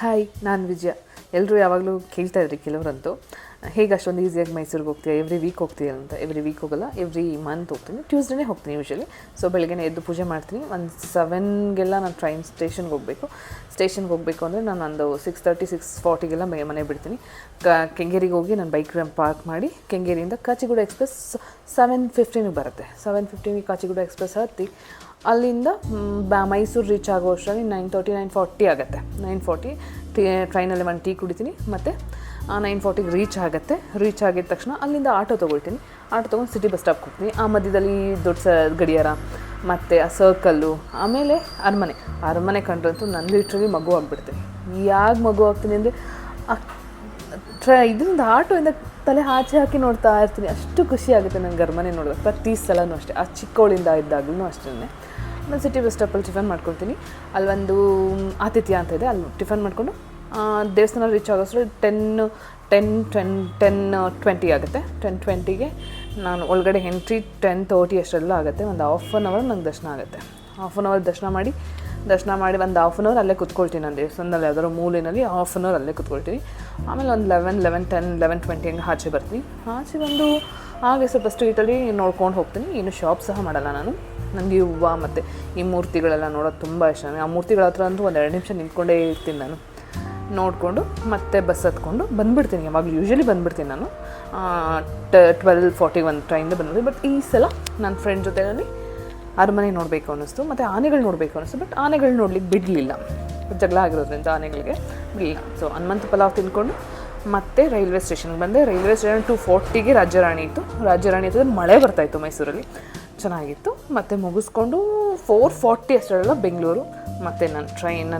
Hi ഞാൻ വിജയ. ಎಲ್ಲರೂ ಯಾವಾಗಲೂ ಕೇಳ್ತಾ ಇದ್ರಿ ಕೆಲವರಂತೂ, ಹೇಗೆ ಅಷ್ಟೊಂದು ಈಸಿಯಾಗಿ ಮೈಸೂರಿಗೆ ಹೋಗ್ತೀಯ? ಎವ್ರಿ ವೀಕ್ ಹೋಗ್ತೀಯ? ಅಂತ. ಎವ್ರಿ ವೀಕ್ ಹೋಗಲ್ಲ ಎವ್ರಿ ಮಂತ್ ಹೋಗ್ತೀನಿ. ಟ್ಯೂಸ್ಡೇನೇ ಹೋಗ್ತೀನಿ ಯೂಶಲಿ ಸೊ ಬೆಳಗ್ಗೆನೇ ಎದ್ದು ಪೂಜೆ ಮಾಡ್ತೀನಿ. ಒಂದು ಸೆವೆನ್ಗೆಲ್ಲ ನಾನು ಟ್ರೈನ್ ಸ್ಟೇಷನ್ಗೆ ಹೋಗಬೇಕು. ಸ್ಟೇಷನ್ಗೆ ಹೋಗಬೇಕು ಅಂದರೆ ನಾನು ಒಂದು ಸಿಕ್ಸ್ ತರ್ಟಿ ಸಿಕ್ಸ್ ಫಾರ್ಟಿಗೆಲ್ಲ ಮನೆ ಬಿಡ್ತೀನಿ. ಕ, ಕೆಂಗೇರಿಗೆ ಹೋಗಿ ನಾನು ಬೈಕ್ ಪಾರ್ಕ್ ಮಾಡಿ, ಕೆಂಗೇರಿಯಿಂದ ಕಾಚಿಗೂಡ ಎಕ್ಸ್ಪ್ರೆಸ್ ಸೆವೆನ್ ಫಿಫ್ಟೀನಿಗೆ ಬರುತ್ತೆ. ಸೆವೆನ್ ಫಿಫ್ಟೀನಿಗೆ ಕಾಚಿಗೂಡ ಎಕ್ಸ್ಪ್ರೆಸ್ ಹತ್ತಿ, ಅಲ್ಲಿಂದ ಬ, ಮೈಸೂರು ರೀಚ್ ಆಗೋ ಅಷ್ಟರಲ್ಲಿ ನೈನ್ ತರ್ಟಿ ನೈನ್ ಫಾರ್ಟಿ ಆಗುತ್ತೆ. ನೈನ್ ಫಾರ್ಟಿ ಟೀ ಟ್ರೈನಲ್ಲಿ ಒಂದು ಟೀ ಕುಡಿತೀನಿ, ಮತ್ತು ನೈನ್ ಫಾರ್ಟಿಗೆ ರೀಚ್ ಆಗುತ್ತೆ. ರೀಚ್ ಆಗಿದ ತಕ್ಷಣ ಅಲ್ಲಿಂದ ಆಟೋ ತೊಗೊಳ್ತೀನಿ. ಆಟೋ ತೊಗೊಂಡು ಸಿಟಿ ಬಸ್ ಸ್ಟಾಪ್ಗೆ ಹೋಗ್ತೀನಿ. ಆ ಮಧ್ಯದಲ್ಲಿ ದೊಡ್ಡ ಸ, ಗಡಿಯಾರ, ಮತ್ತು ಆ ಸರ್ಕಲ್ಲು ಆಮೇಲೆ ಅರಮನೆ. ಅರಮನೆ ಕಂಡ್ರಂತೂ ನನ್ನ ಲಿಟ್ರಲಿ ಮಗು ಆಗಿಬಿಡ್ತೀನಿ ಯಾಕೆ ಮಗು ಆಗ್ತೀನಿ ಅಂದರೆ ಟ್ರ ಇದರಿಂದ ಆಟೋಯಿಂದ ತಲೆ ಆಚೆ ಹಾಕಿ ನೋಡ್ತಾ ಇರ್ತೀನಿ. ಅಷ್ಟು ಖುಷಿ ಆಗುತ್ತೆ ನನಗೆ ಅರಮನೆ ನೋಡಿದಾಗ ಪ್ರತಿ ಸಲನೂ ಅಷ್ಟೇ. ಆ ಚಿಕ್ಕವಳಿಂದ ಇದ್ದಾಗಲೂ ಅಷ್ಟೇ ನಾನು ಸಿಟಿ ಬಸ್ ಸ್ಟಾಪಲ್ಲಿ ಟಿಫನ್ ಮಾಡ್ಕೊಳ್ತೀನಿ. ಅಲ್ಲೊಂದು ಆತಿಥ್ಯ ಅಂತ ಇದೆ, ಅಲ್ಲಿ ಟಿಫನ್ ಮಾಡಿಕೊಂಡು ದೇವಸ್ಥಾನ ರೀಚ್ ಆಗೋಷ್ಟು ten ten ten ten twenty ಆಗುತ್ತೆ. ಟೆನ್ ಟ್ವೆಂಟಿಗೆ ನಾನು ಒಳಗಡೆ ಎಂಟ್ರಿ ಟೆನ್ ತರ್ಟಿ ಅಷ್ಟೆಲ್ಲ ಆಗುತ್ತೆ. ಒಂದು ಹಾಫ್ ಆನ್ ಅವರ್ ನಂಗೆ ದರ್ಶನ ಆಗುತ್ತೆ. ಹಾಫ್ ಆನ್ ಅವರ್ ದರ್ಶನ ಮಾಡಿ ದರ್ಶನ ಮಾಡಿ ಒಂದು ಹಾಫ್ ಆನ್ ಅವರ್ ಅಲ್ಲೇ ಕುತ್ಕೊಳ್ತೀನಿ ನಾನು ದೇವಸ್ಥಾನದಲ್ಲಿ. ಯಾವ್ದಾದ್ರು ಮೂಲೆಯಲ್ಲಿ ಹಾಫ್ ಆನ್ ಅವರ್ ಅಲ್ಲೇ ಕುತ್ಕೊಳ್ತೀನಿ. ಆಮೇಲೆ ಒಂದು eleven eleven ten eleven twenty ಹಂಗೆ ಆಚೆ ಬರ್ತೀನಿ. ಆಚೆ ಬಂದು, ಹಾಗೆ ಸ್ವಲ್ಪ ಸ್ಟ್ರೀಟಲ್ಲಿ ನೋಡ್ಕೊಂಡು ಹೋಗ್ತೀನಿ. ಇನ್ನು ಶಾಪ್ ಸಹ ಮಾಡಲ್ಲ ನಾನು. ನನಗೆ ಹೂವು ಮತ್ತು ಈ ಮೂರ್ತಿಗಳೆಲ್ಲ ನೋಡೋದು ತುಂಬ ಇಷ್ಟ. ನನಗೆ ಆ ಮೂರ್ತಿಗಳ ಹತ್ರ ಅಂತೂ ಒಂದು ಎರಡು ನಿಮಿಷ ನಿಂತ್ಕೊಂಡೇ ಇರ್ತೀನಿ ನಾನು. ನೋಡಿಕೊಂಡು ಮತ್ತೆ ಬಸ್ ಹತ್ಕೊಂಡು ಬಂದುಬಿಡ್ತೀನಿ, ಯಾವಾಗಲೂ ಯೂಶ್ವಲಿ ಬಂದುಬಿಡ್ತೀನಿ ನಾನು. ಟ್ವೆಲ್ ಫಾರ್ಟಿ ಒನ್ ಟ್ರೈನಿಂದ ಬಂದ್ಬಿಡ್ತೀನಿ. ಬಟ್ ಈ ಸಲ ನನ್ನ ಫ್ರೆಂಡ್ ಜೊತೆಯಲ್ಲಿ ಅರಮನೆ ನೋಡಬೇಕು ಅನ್ನಿಸ್ತು, ಮತ್ತು ಆನೆಗಳು ನೋಡಬೇಕು ಅನ್ನಿಸ್ತು ಬಟ್ ಆನೆಗಳು ನೋಡ್ಲಿಕ್ಕೆ ಬಿಡಲಿಲ್ಲ. ಜಗಳ ಆಗಿರೋದ್ರಿಂದ ಆನೆಗಳಿಗೆ ಬಿಡಲಿಲ್ಲ. ಸೊ ಹನುಮಂತ ಪಲಾವ್ ತಿಂದ್ಕೊಂಡು ಮತ್ತೆ ರೈಲ್ವೆ ಸ್ಟೇಷನ್ಗೆ ಬಂದೆ. ರೈಲ್ವೆ ಸ್ಟೇಷನ್ ಟು ಫೋರ್ಟಿಗೆ ರಾಜ್ಯರಾಣಿ ಇತ್ತು. ರಾಜ್ಯರಾಣಿ ಇತ್ತು ಮಳೆ ಬರ್ತಾಯಿತ್ತು ಮೈಸೂರಲ್ಲಿ. ಚೆನ್ನಾಗಿತ್ತು. ಮತ್ತು ಮುಗಿಸ್ಕೊಂಡು ಫೋರ್ ಫಾರ್ಟಿ ಅಷ್ಟರಲ್ಲ ಬೆಂಗಳೂರು ಮತ್ತು ನನ್ನ ಟ್ರೈನ್